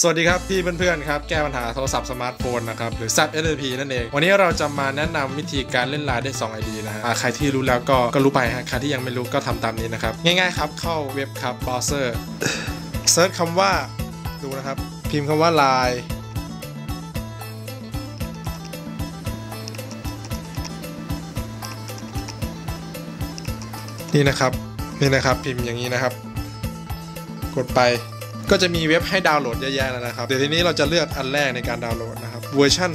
สวัสดีครับพี่เพื่อนๆครับแก้ปัญหาโทรศัพท์สมาร์ทโฟนนะครับหรือ SAP SLP นั่นเอง วันนี้เราจะมาแนะนำวิธีการเล่นไลน์ได้ 2 ID นะฮะใครที่รู้แล้วก็ก็รู้ไปฮะใครที่ยังไม่รู้ก็ทำตามนี้นะครับ ง่ายๆครับ เข้าเว็บครับ browser เซิร์ชคำว่าดูนะครับ พิมพ์คำว่า Line นี่นะครับนี่นะครับพิมพ์อย่างนี้นะครับ กดไป ก็จะมีเว็บให้ดาวน์โหลดเยอะแยะแล้วนะครับเดี๋ยวทีนี้เราจะเลือกอันแรกในการดาวน์โหลดนะครับเวอร์ชัน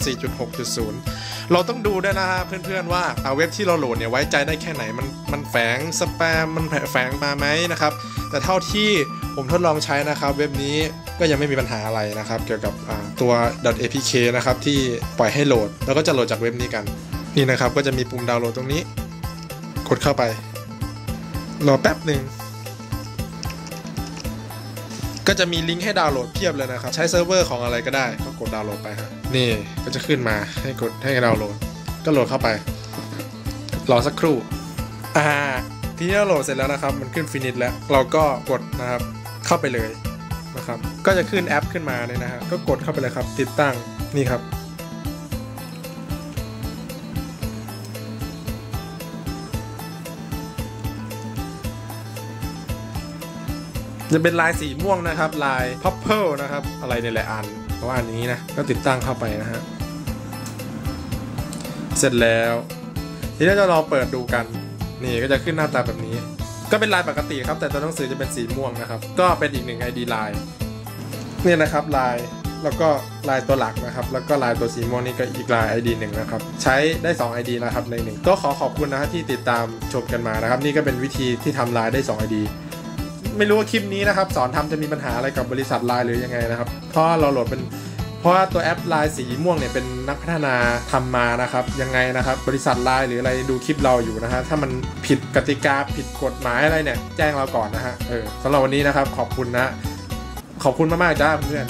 4.6.0 เราต้องดูด้วยนะฮะเพื่อนๆว่าเอาเว็บที่เราโหลดเนี่ยไว้ใจได้แค่ไหนมันมันแฝงสแปมมันแฝงมาไหมนะครับแต่เท่าที่ผมทดลองใช้นะครับ เว็บนี้ก็ยังไม่มีปัญหาอะไรนะครับ เกี่ยวกับตัว .apk นะครับที่ปล่อยให้โหลด แล้วก็จะโหลดจากเว็บนี้กันนี่นะครับก็จะมีปุ่มดาวน์โหลดตรงนี้ กดเข้าไป รอแป๊บหนึ่ง ก็จะมีลิงก์ให้ดาวน์โหลดเพียบเลยนะครับ ใช้เซิร์ฟเวอร์ของอะไรก็ได้ ก็กดดาวน์โหลดไปฮะนี่ก็จะขึ้นมาให้กดให้ดาวน์โหลด ก็โหลดเข้าไป รอสักครู่ อ่า ทีนี้เราโหลดเสร็จแล้วนะครับ มันขึ้นฟินิชแล้ว เราก็กดนะครับ เข้าไปเลยนะครับ ก็จะขึ้นแอปขึ้นมาเนี่ยนะฮะ ก็กดเข้าไปเลยครับ ติดตั้ง นี่ครับ จะเป็นลายสีม่วงนะครับ ลาย purple นะครับ อะไรในหละอันเพราะว่าอันนี้นะ ก็ติดตั้งเข้าไปนะฮะ เสร็จแล้ว ทีนี้จะลองเปิดดูกัน นี่ก็จะขึ้นหน้าตาแบบนี้ ก็เป็นลายปกติครับ แต่ตัวหนังสือจะเป็นสีม่วงนะครับ ก็เป็นอีกหนึ่ง ID ลายนี่นะครับลายแล้วก็ลายตัวหลักนะครับ แล้วก็ลายตัวสีม่วงนี่ก็อีกลาย ID หนึ่งนะครับ ใช้ได้ 2 ID นะครับในหนึ่งก็ขอขอบคุณนะฮะที่ติดตามชมกันมานะครับ นี่ก็เป็นวิธีที่ทำลายได้ 2 ID ไม่รู้ว่าคลิปนี้นะครับ สอนทำจะมีปัญหาอะไรกับบริษัทไลน์หรือยังไงนะครับ เพราะเราโหลดเป็น เพราะว่าตัวแอปไลน์สีม่วงเนี่ยเป็นนักพัฒนาทำมานะครับ ยังไงนะครับ บริษัทไลน์หรืออะไรดูคลิปเราอยู่นะฮะถ้ามันผิดกติกาผิดกฎหมายอะไรเนี่ย แจ้งเราก่อนนะฮะเออสำหรับวันนี้นะครับ ขอบคุณนะ ขอบคุณมากๆจ้าเพื่อน